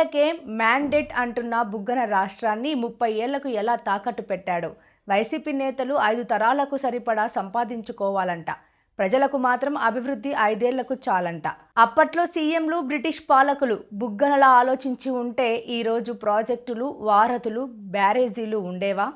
సీట్లకే mandate అంటున్న బుగ్గన రాష్ట్రాన్ని ముప్పై ఏళ్ళకు ఎలా తాకట్టు పెట్టాడు వైసీపీ నేతలు ఐదు తరాలకు సరిపడా సంపాదించుకోవాలంట. ప్రజలకు మాత్రం అభివృద్ధి ఐదేళ్ళకు చాలంట. అప్పట్లో సీఎంలు బ్రిటిష్ పాలకులు బుగ్గనలా ఆలోచించి ఉంటే ఈరోజు ప్రాజెక్టులు వారధులు బ్యారేజీలు ఉండేవా?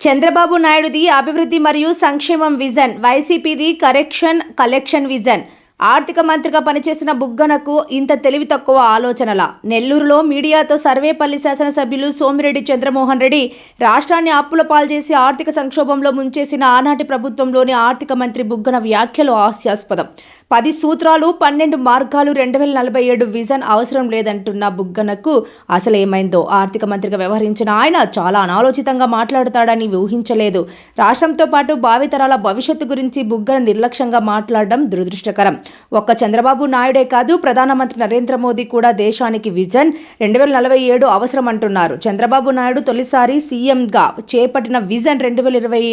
చంద్రబాబు నాయుడుది అభివృద్ధి మరియు సంక్షేమం విజన్ వైసీపీది కరెక్షన్ కలెక్షన్ విజన్. ఆర్థిక మంత్రిగా పనిచేసిన బుగ్గనకు ఇంత తెలివి తక్కువ ఆలోచనల? నెల్లూరులో మీడియాతో సర్వేపల్లి శాసనసభ్యులు సోమిరెడ్డి చంద్రమోహన్ రెడ్డి రాష్ట్రాన్ని అప్పుల పాల్చేసి ఆర్థిక సంక్షోభంలో ముంచేసిన ఆనాటి ప్రభుత్వంలోని ఆర్థిక మంత్రి బుగ్గన వ్యాఖ్యలు హాస్యాస్పదం. పది సూత్రాలు పన్నెండు మార్గాలు రెండు వేల నలభై ఏడు విజన్ అవసరం లేదంటున్న బుగ్గనకు అసలు ఏమైందో ఆర్థిక మంత్రిగా వ్యవహరించిన ఆయన చాలా అనాలోచితంగా మాట్లాడతాడని ఊహించలేదు. రాష్ట్రంతో పాటు భావితరాల భవిష్యత్తు గురించి బుగ్గన నిర్లక్ష్యంగా మాట్లాడడం దురదృష్టకరం. ఒక్క చంద్రబాబు నాయుడే కాదు ప్రధానమంత్రి నరేంద్ర మోదీ కూడా దేశానికి విజన్ రెండు వేల నలభై ఏడు అవసరం అంటున్నారు చంద్రబాబు నాయుడు తొలిసారి సీఎంగా చేపట్టిన విజన్ రెండు వేల ఇరవై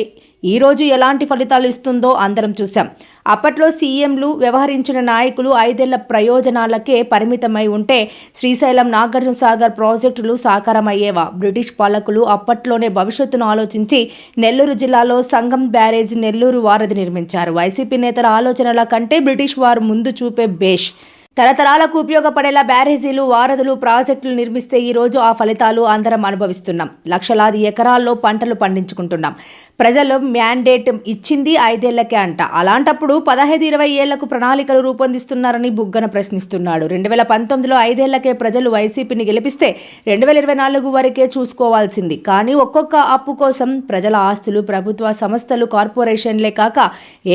ఈరోజు ఎలాంటి ఫలితాలు ఇస్తుందో అందరం చూశాం. అప్పట్లో సీఎంలు వ్యవహరించిన నాయకులు ఐదేళ్ళ ప్రయోజనాలకే పరిమితమై ఉంటే శ్రీశైలం నాగార్జున సాగర్ ప్రాజెక్టులు సాకారమయ్యేవా? బ్రిటిష్ పాలకులు అప్పట్లోనే భవిష్యత్తును ఆలోచించి నెల్లూరు జిల్లాలో సంగం బ్యారేజ్ నెల్లూరు వారధి నిర్మించారు. వైసీపీ నేతల ఆలోచనల కంటే బ్రిటిష్ వారు ముందు చూపే బేష్. తరతరాలకు ఉపయోగపడేలా బ్యారేజీలు వారధులు ప్రాజెక్టులు నిర్మిస్తే ఈ రోజు ఆ ఫలితాలు అందరం అనుభవిస్తున్నాం. లక్షలాది ఎకరాల్లో పంటలు పండించుకుంటున్నాం. ప్రజలు మ్యాండేట్ ఇచ్చింది ఐదేళ్ళకే అంట. అలాంటప్పుడు పదహైదు ఇరవై ఏళ్ళకు ప్రణాళికలు రూపొందిస్తున్నారని బుగ్గన ప్రశ్నిస్తున్నాడు. రెండు వేల పంతొమ్మిదిలో ఐదేళ్ళకే ప్రజలు వైసీపీని గెలిపిస్తే రెండు వేల ఇరవై నాలుగు వరకే చూసుకోవాల్సింది. కానీ ఒక్కొక్క అప్పు కోసం ప్రజల ఆస్తులు ప్రభుత్వ సంస్థలు కార్పొరేషన్లే కాక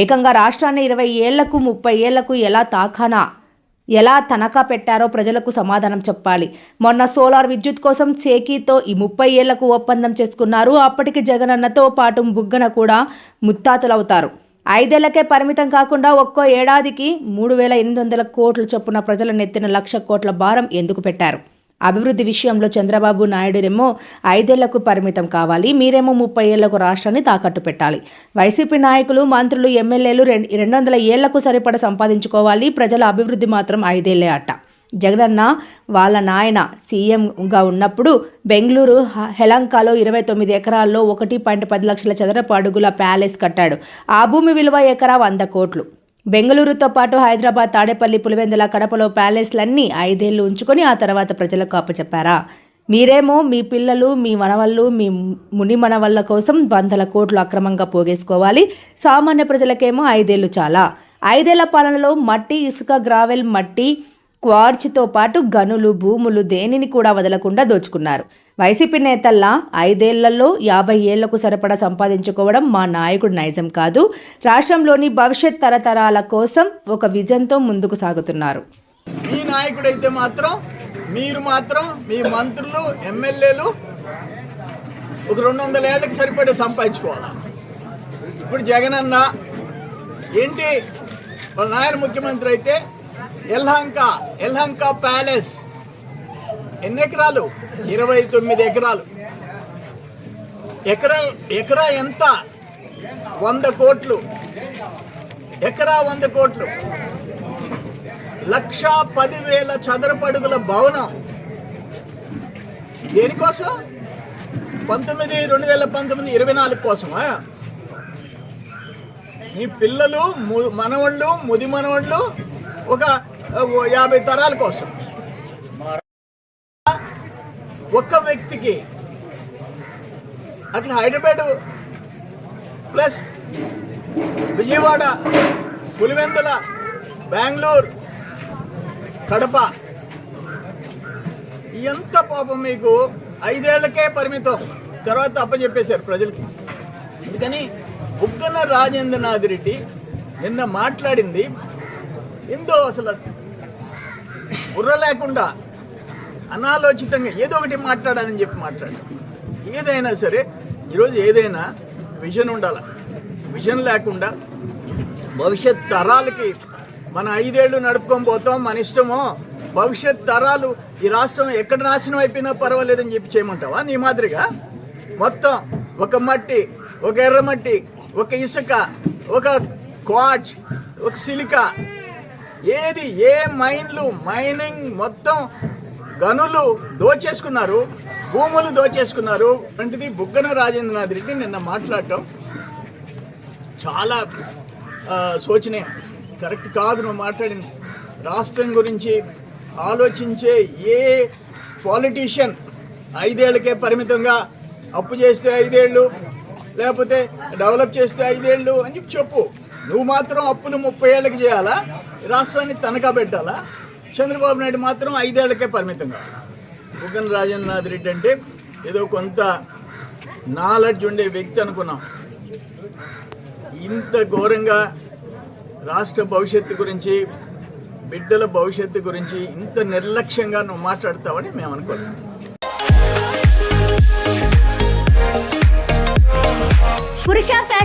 ఏకంగా రాష్ట్రాన్ని ఇరవై ఏళ్ళకు ముప్పై ఏళ్ళకు ఎలా తాకానా ఎలా తనఖా పెట్టారో ప్రజలకు సమాధానం చెప్పాలి. మొన్న సోలార్ విద్యుత్ కోసం సేకీతో ఈ ముప్పై ఏళ్ళకు ఒప్పందం చేసుకున్నారు. అప్పటికి జగనన్నతో పాటు బుగ్గన కూడా ముత్తాతలవుతారు. ఐదేళ్ళకే పరిమితం కాకుండా ఒక్కో ఏడాదికి మూడు వేల ఎనిమిది వందల కోట్ల చొప్పున ప్రజల నెత్తిన లక్ష కోట్ల భారం ఎందుకు పెట్టారు? అభివృద్ధి విషయంలో చంద్రబాబు నాయుడురేమో ఐదేళ్ళకు పరిమితం కావాలి మీరేమో ముప్పై ఏళ్ళకు రాష్ట్రాన్ని తాకట్టు పెట్టాలి. వైసీపీ నాయకులు మంత్రులు ఎమ్మెల్యేలు రెండు రెండు వందల ఏళ్ళకు సరిపడ సంపాదించుకోవాలి ప్రజల అభివృద్ధి మాత్రం ఐదేళ్ళే అట్ట జగనన్న వాళ్ళ నాయన సీఎంగా ఉన్నప్పుడు బెంగళూరు హ- హెలంకాలో ఇరవై తొమ్మిది ఎకరాల్లో ఒకటి పాయింట్ పది లక్షల చదరపు అడుగుల ప్యాలెస్ కట్టాడు. ఆ భూమి విలువ ఎకరా వంద కోట్లు. బెంగళూరుతో పాటు హైదరాబాద్ తాడేపల్లి పులివెందుల కడపలో ప్యాలెస్లన్నీ ఐదేళ్ళు ఉంచుకొని ఆ తర్వాత ప్రజలకు అప్పచెప్పారా? మీరేమో మీ పిల్లలు మీ మనవళ్ళు మీ ముని మనవళ్ళ కోసం వందల కోట్లు అక్రమంగా పోగేసుకోవాలి. సామాన్య ప్రజలకేమో ఐదేళ్ళు చాలా. ఐదేళ్ళ పాలనలో మట్టి ఇసుక గ్రావెల్ మట్టి క్వార్చ్తో పాటు గనులు భూములు దేనిని కూడా వదలకుండా దోచుకున్నారు. వైసీపీ నేతల్లా ఐదేళ్ళలో యాభై ఏళ్ళకు సరిపడా సంపాదించుకోవడం మా నాయకుడు నైజం కాదు. రాష్ట్రంలోని భవిష్యత్ తరతరాల కోసం ఒక విజన్తో ముందుకు సాగుతున్నారు. మీ నాయకుడైతే మాత్రం మీరు మాత్రం మీ మంత్రులు ఎమ్మెల్యేలు ఒక రెండు వందల ఏళ్ళకి సరిపడే సంపాదించుకోవాలి. ఇప్పుడు జగన్ అన్న ఏంటి? వాళ్ళ నాయన ముఖ్యమంత్రి అయితే ఎల్హంక ఎల్హంక ప్యాలెస్. ఎన్ని ఎకరాలు? ఇరవై తొమ్మిది ఎకరాలు. ఎకరా ఎకరా ఎంత? వంద కోట్లు. ఎకరా వంద కోట్లు. లక్ష పదివేల చదరపడుగుల భవనం. దేనికోసం? పంతొమ్మిది రెండు వేల పంతొమ్మిది ఇరవై నాలుగు కోసమా? మీ పిల్లలు ము- మనవళ్ళు ముది మనవళ్ళు ఒక యాభై తరాల కోసం. ఒక్క వ్యక్తికి అక్కడ హైదరాబాద్ ప్లస్ విజయవాడ పులివెందుల బెంగళూరు కడప. ఎంత పాపం మీకు ఐదేళ్ళకే పరిమితం. తర్వాత అప్పచెప్పేశారు ప్రజలకి. అందుకని బుగ్గన రాజేంద్రనాథ్ రెడ్డి నిన్న మాట్లాడింది. ఎందో అసలు బుర్ర లేకుండా అనాలోచితంగా ఏదో ఒకటి మాట్లాడాలని చెప్పి మాట్లాడారు ఏదైనా సరే ఈరోజు ఏదైనా విజన్ ఉండాల. విజన్ లేకుండా భవిష్యత్ తరాలకి మన ఐదేళ్ళు నడుపుకొని పోతాం మన ఇష్టమో భవిష్యత్ తరాలు ఈ రాష్ట్రం ఎక్కడ నాశనం అయిపోయినా పర్వాలేదని చెప్పి చేయమంటావా? నీ మాదిరిగా? మొత్తం ఒక మట్టి ఒక ఎర్రమట్టి ఒక ఇసుక ఒక క్వాచ్ ఒక సిలికా ఏది ఏ మైన్లు మైనింగ్ మొత్తం గనులు దోచేసుకున్నారు భూములు దోచేసుకున్నారు. వంటిది బుగ్గన రాజేంద్రనాథ్ రెడ్డి నిన్న మాట్లాడటం. చాలా సోచనే కరెక్ట్ కాదు నువ్వు మాట్లాడింది. రాష్ట్రం గురించి ఆలోచించే ఏ పాలిటీషియన్ ఐదేళ్ళకే పరిమితంగా అప్పు చేస్తే ఐదేళ్ళు లేకపోతే డెవలప్ చేస్తే ఐదేళ్ళు అని చెప్పి. చెప్పు నువ్వు మాత్రం అప్పులు ముప్పై ఏళ్ళకి చేయాలా? రాష్ట్రాన్ని తనఖా పెట్టాలా? చంద్రబాబు నాయుడు మాత్రం ఐదేళ్ళకే పరిమితంగా బుగ్గన రాజేంద్రనాథ్ రెడ్డి అంటే ఏదో కొంత నాలెడ్జ్ ఉండే వ్యక్తి అనుకున్నాం. ఇంత ఘోరంగా రాష్ట్ర భవిష్యత్తు గురించి బిడ్డల భవిష్యత్తు గురించి ఇంత నిర్లక్ష్యంగా నువ్వు మాట్లాడతావని మేము అనుకోలేము పురుష